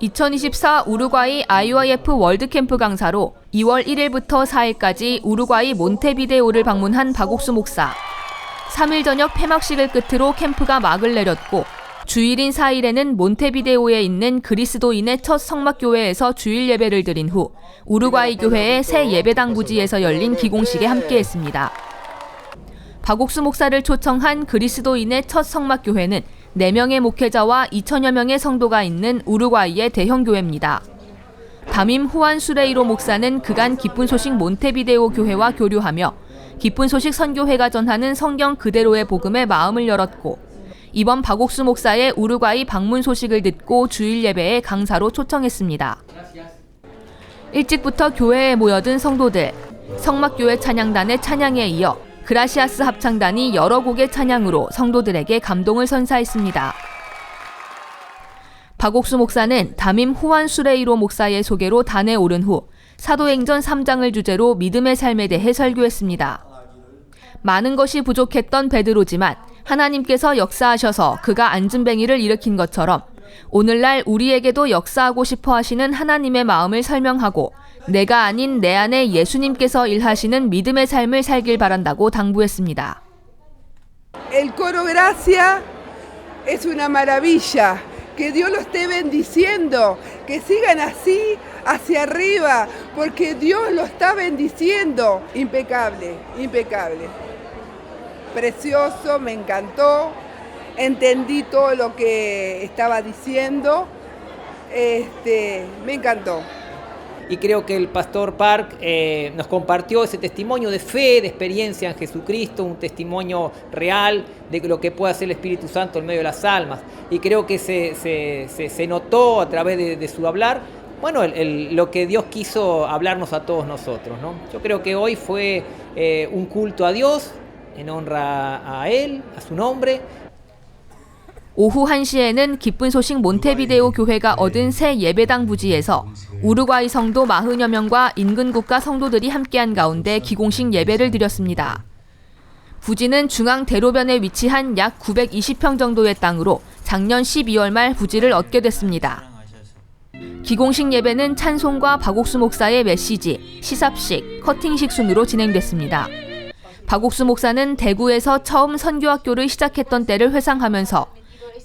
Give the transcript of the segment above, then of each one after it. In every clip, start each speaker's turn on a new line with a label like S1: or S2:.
S1: 2024 우루과이 IYF 월드캠프 강사로 2월 1일부터 4일까지 우루과이 몬테비데오를 방문한 박옥수 목사. 3일 저녁 폐막식을 끝으로 캠프가 막을 내렸고 주일인 4일에는 몬테비데오에 있는 그리스도인의 첫 성막교회에서 주일 예배를 드린 후 우루과이 교회의 새 예배당 부지에서 열린 기공식에 함께했습니다. 박옥수 목사를 초청한 그리스도인의 첫 성막교회는 4명의 목회자와 2천여 명의 성도가 있는 우루과이의 대형 교회입니다. 담임 후안 수레이로 목사는 그간 기쁜 소식 몬테비데오 교회와 교류하며 기쁜 소식 선교회가 전하는 성경 그대로의 복음에 마음을 열었고 이번 박옥수 목사의 우루과이 방문 소식을 듣고 주일 예배에 강사로 초청했습니다. 일찍부터 교회에 모여든 성도들, 성막교회 찬양단의 찬양에 이어 그라시아스 합창단이 여러 곡의 찬양으로 성도들에게 감동을 선사했습니다. 박옥수 목사는 담임 후안 수레이로 목사의 소개로 단에 오른 후 사도행전 3장을 주제로 믿음의 삶에 대해 설교했습니다. 많은 것이 부족했던 베드로지만 하나님께서 역사하셔서 그가 안진뱅이를 일으킨 것처럼 오늘날 우리에게도 역사하고 싶어 하시는 하나님의 마음을 설명하고 내가 아닌 내 안에 예수님께서 일하시는 믿음의 삶을 살길 바란다고 당부했습니다.
S2: El coro Gracia es una maravilla. Que Dios lo esté bendiciendo. Que sigan así hacia arriba. Porque Dios lo está bendiciendo. Impecable, impecable. Precioso, me encantó. Entendí todo lo que estaba diciendo. Este, me encantó.
S3: y creo que el pastor Park eh, nos compartió ese testimonio de fe, de experiencia en Jesucristo, un testimonio real de lo que puede hacer el Espíritu Santo en medio de las almas. Y creo que se, se- se- notó a través de, de su hablar, bueno, el- lo que Dios quiso hablarnos a todos nosotros. ¿no? Yo creo que hoy fue eh, un culto a Dios, en honra a Él, a su nombre,
S1: 오후 1시에는 기쁜 소식 몬테비데오 교회가 얻은 새 예배당 부지에서 우루과이 성도 40여 명과 인근 국가 성도들이 함께한 가운데 기공식 예배를 드렸습니다. 부지는 중앙 대로변에 위치한 약 920평 정도의 땅으로 작년 12월 말 부지를 얻게 됐습니다. 기공식 예배는 찬송과 박옥수 목사의 메시지, 시삽식, 커팅식 순으로 진행됐습니다. 박옥수 목사는 대구에서 처음 선교학교를 시작했던 때를 회상하면서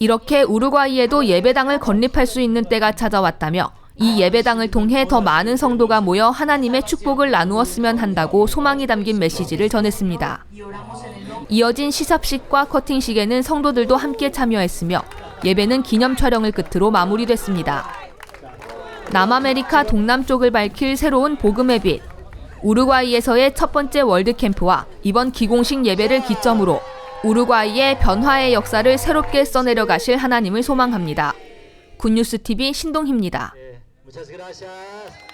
S1: 이렇게 우루과이에도 예배당을 건립할 수 있는 때가 찾아왔다며 이 예배당을 통해 더 많은 성도가 모여 하나님의 축복을 나누었으면 한다고 소망이 담긴 메시지를 전했습니다. 이어진 시삽식과 커팅식에는 성도들도 함께 참여했으며 예배는 기념 촬영을 끝으로 마무리됐습니다. 남아메리카 동남쪽을 밝힐 새로운 복음의 빛. 우루과이에서의 첫 번째 월드캠프와 이번 기공식 예배를 기점으로 우루과이의 변화의 역사를 새롭게 써내려 가실 하나님을 소망합니다. 굿뉴스 TV 신동희입니다.
S4: Gracias.